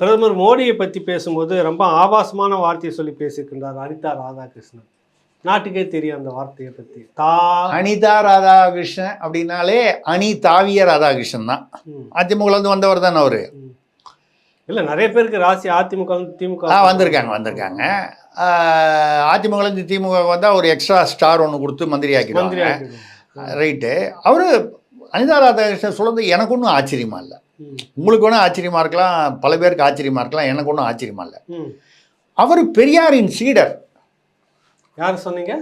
பிரதமர் மோடியை பற்றி பேசும்போது ரொம்ப ஆபாசமான வார்த்தையை சொல்லி பேசியிருக்கின்றார் அனிதா ராதாகிருஷ்ணன். நாட்டுக்கே தெரியும் அந்த வார்த்தையை பற்றி தா அனிதா ராதாகிருஷ்ணன் அப்படின்னாலே அணி தாவிய ராதாகிருஷ்ணன் தான். அதிமுகலேருந்து வந்தவர் தானே அவரு. இல்ல நிறைய பேருக்கு ராசி அதிமுக திமுக ஆ வந்திருக்காங்க வந்திருக்காங்க. அதிமுகலேருந்து திமுக வந்தால் ஒரு எக்ஸ்ட்ரா ஸ்டார் ஒன்று கொடுத்து மந்திரி ஆக்கிடுவாங்க. ரைட்டு அவர் அனிதா ராதாகிருஷ்ணன் சொல்றது எனக்கு ஒன்றும் ஆச்சரியமா இல்லை. உங்களுக்கு ஒன்றும் ஆச்சரியமா இருக்கலாம் பல பேருக்கு ஆச்சரியமா இருக்கலாம் எனக்கு ஒன்றும் ஆச்சரியமா இல்லை. அவர் பெரியாரின் சீடர். யார் சொன்னீங்க?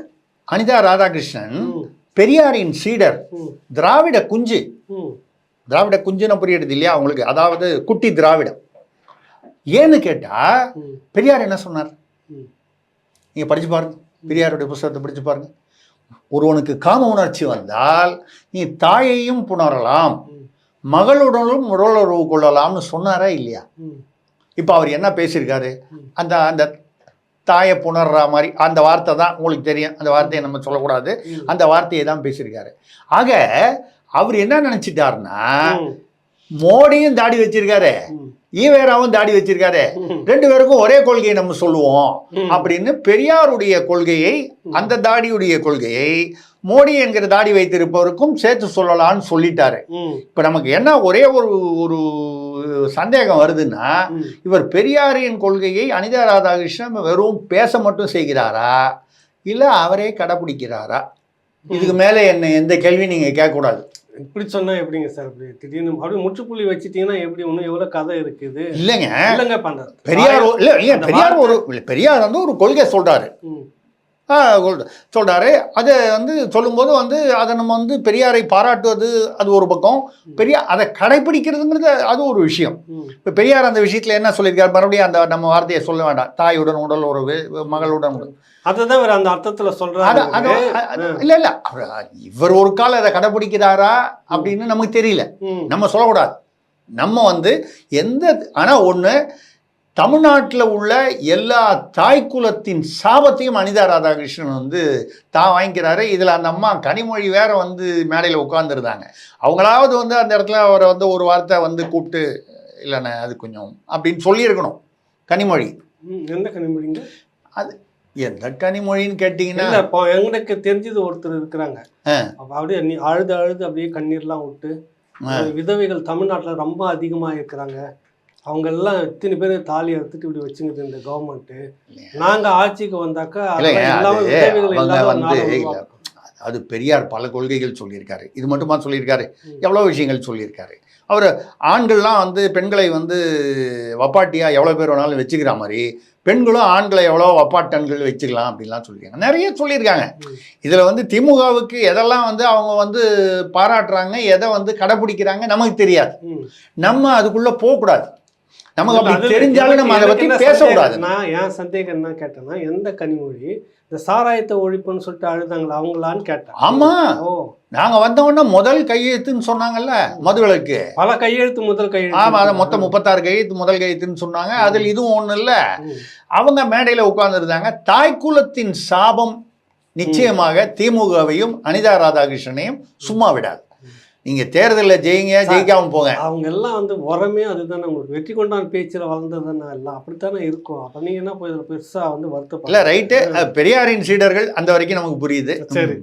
அனிதா ராதாகிருஷ்ணன் பெரியாரின் சீடர். திராவிட குஞ்சு. திராவிட குஞ்சுன்னு புரியுது இல்லையா அவங்களுக்கு அதாவது குட்டி திராவிடம். ஏன்னு கேட்டா ம், பெரியார் என்ன சொன்னார்? ம். நீங்க படிச்சு பாருங்க. பெரியாருடைய புஸ்தகத்தை படிச்சு பாருங்க. ஒருவனுக்கு காம உணர்ச்சி வந்தால் நீ தாயையும் புணரலாம் மகளுடனும் உடலுறவு கொள்ளலாம்னு சொன்னாரா இல்லையா? இப்போ அவர் என்ன பேசியிருக்காரு. அந்த அந்த தாயை புணர்ற மாதிரி அந்த வார்த்தை தான் உங்களுக்கு தெரியும். அந்த வார்த்தையை நம்ம சொல்லக்கூடாது. அந்த வார்த்தையை தான் பேசியிருக்காரு. ஆக அவர் என்ன நினைச்சிட்டாருன்னா மோடியும் தாடி வச்சிருக்காரு. ஈவேராவும் தாடி வச்சிருக்காரு. ரெண்டு பேருக்கும் ஒரே கொள்கையை நம்ம சொல்லுவோம். அப்படின்னு பெரியாருடைய கொள்கையை அந்த தாடியுடைய கொள்கையை மோடி என்கிற தாடி வைத்திருப்பவருக்கும் சேர்த்து சொல்லலாம்னு சொல்லிட்டாரு. இப்போ நமக்கு என்ன ஒரே ஒரு ஒரு சந்தேகம் வருதுன்னா. இவர் பெரியாரின் கொள்கையை அனிதா ராதாகிருஷ்ணன் வெறும் பேச மட்டும் செய்கிறாரா? இல்லை அவரே கடைப்பிடிக்கிறாரா இதுக்கு மேலே என்ன எந்த கேள்வி நீங்கள் கேட்கக்கூடாது. இப்படி சொன்னா எப்படிங்க சார் இப்படி திடீர்னு அப்படியே முற்றுப்புள்ளி வச்சிட்டீங்கன்னா எப்படி? இன்னும் எவ்வளவு கதை இருக்குது? இல்லைங்க. இல்லைங்க பண்றது பெரியார் இல்லை பெரியார் ஒரு பெரியார் வந்து ஒரு கொள்கை சொல்கிறாரு ம், சொல்கிறாரு அதை வந்து சொல்லும்போது வந்து அதை நம்ம வந்து பெரியாரை பாராட்டுவது அது ஒரு பக்கம். பெரியார் அதை கடைப்பிடிக்கிறதுங்கிறது அது ஒரு விஷயம். இப்போ பெரியார் அந்த விஷயத்தில் என்ன சொல்லியிருக்காரு? மறுபடியும் அந்த நம்ம வார்த்தையை சொல்ல வேண்டாம். தாயுடன் உடல் உறவு மகளுடன். உடல் அதுதான் இவர் அந்த அர்த்தத்துல அது சொல்றாரு அது இல்ல இல்ல. இவர் ஒரு காலம் அதை கடைப்பிடிக்கிறாரா அப்படின்னு நமக்கு தெரியல. நம்ம சொல்லக்கூடாது. நம்ம வந்து எந்த ஆனா ஒண்ணு தமிழ்நாட்டில் உள்ள எல்லா தாய்க்குலத்தின் சாபத்தையும் அனிதா ராதாகிருஷ்ணன் வந்து தான் வாங்கிக்கிறாரு. இதில் அந்த அம்மா கனிமொழி வேற வந்து மேடையில் உட்காந்துருந்தாங்க அவங்களாவது வந்து அந்த இடத்துல அவரை வந்து ஒரு வார்த்தை வந்து கூப்பிட்டு இல்லைண்ணே அது கொஞ்சம் அப்படின்னு சொல்லியிருக்கணும். கனிமொழி. ம், எந்த கனிமொழிங்க? எந்த கனிமொழின்னு கேட்டிங்கன்னா இப்போ எங்களுக்கு தெரிஞ்சது ஒருத்தர் இருக்கிறாங்க. அப்படியே நீ அழுது அழுது அப்படியே கண்ணீர்லாம் விட்டு. விதவைகள் தமிழ்நாட்டுல ரொம்ப அதிகமா இருக்கிறாங்க. அவங்க எல்லாம் இத்தனை பேர் தாலி எடுத்துட்டு இப்படி வச்சுங்குது இந்த கவர்மெண்ட் நாங்க ஆட்சிக்கு வந்தாக்கா அவங்க வந்து. அது பெரியார் பல கொள்கைகள் சொல்லியிருக்காரு. இது மட்டுமா சொல்லியிருக்காரு. எவ்வளோ விஷயங்கள் சொல்லியிருக்காரு. அவர் ஆண்கள்லாம் வந்து பெண்களை வந்து வப்பாட்டியா எவ்வளோ பேர் வேணாலும் வச்சுக்கிற மாதிரி பெண்களும் ஆண்களை எவ்வளோ வப்பாட்டன்கள் வச்சுக்கலாம் அப்படின்லாம் சொல்லியிருக்காங்க. நிறைய சொல்லியிருக்காங்க. இதில் வந்து திமுகவுக்கு எதெல்லாம் வந்து அவங்க வந்து பாராட்டுறாங்க எதை வந்து கடைப்பிடிக்கிறாங்க நமக்கு தெரியாது. நம்ம அதுக்குள்ளே போகக்கூடாது. நமக்கு அப்படி தெரிஞ்சாலும் நம்ம அதை பற்றி பேசக்கூடாது. நான் என் சந்தேகம் என்ன கேட்டேன்னா எந்த கனிமொழி இந்த சாராயத்தை ஒழிப்புன்னு சொல்லிட்டு அழுதாங்களா அவங்களான்னு கேட்டேன். ஆமா. ஓ. நாங்கள் வந்தவொடனே முதல் கையெழுத்துன்னு சொன்னாங்கல்ல மதுவிலக்கு. பல கையெழுத்து முதல் ஆமா அதை கையெழுத்து மொத்தம் முப்பத்தாறு கையெழுத்து முதல் கையெழுத்துன்னு சொன்னாங்க. அதில் இதுவும் ஒன்றும் இல்லை. அவங்க மேடையில் உட்கார்ந்துருந்தாங்க. தாய்க்குலத்தின் சாபம் நிச்சயமாக திமுகவையும் அனிதா ராதாகிருஷ்ணனையும் சும்மா விடாது. நீங்க தேர்தலில் ஜெயிங்க ஜெயிக்காம போங்க. அவங்க எல்லாம் வந்து உரமே அதுதானே உங்களுக்கு வெற்றி கொண்டான் பேச்சில் வளர்ந்தது தானே எல்லாம் அப்படித்தானே இருக்கும். அப்ப நீங்க என்ன போய் இதுல பெருசா வந்து இல்ல வருத்தப்பட ரைட்டு பெரியாரின் சீடர்கள் அந்த வரைக்கும் நமக்கு புரியுது. சரி.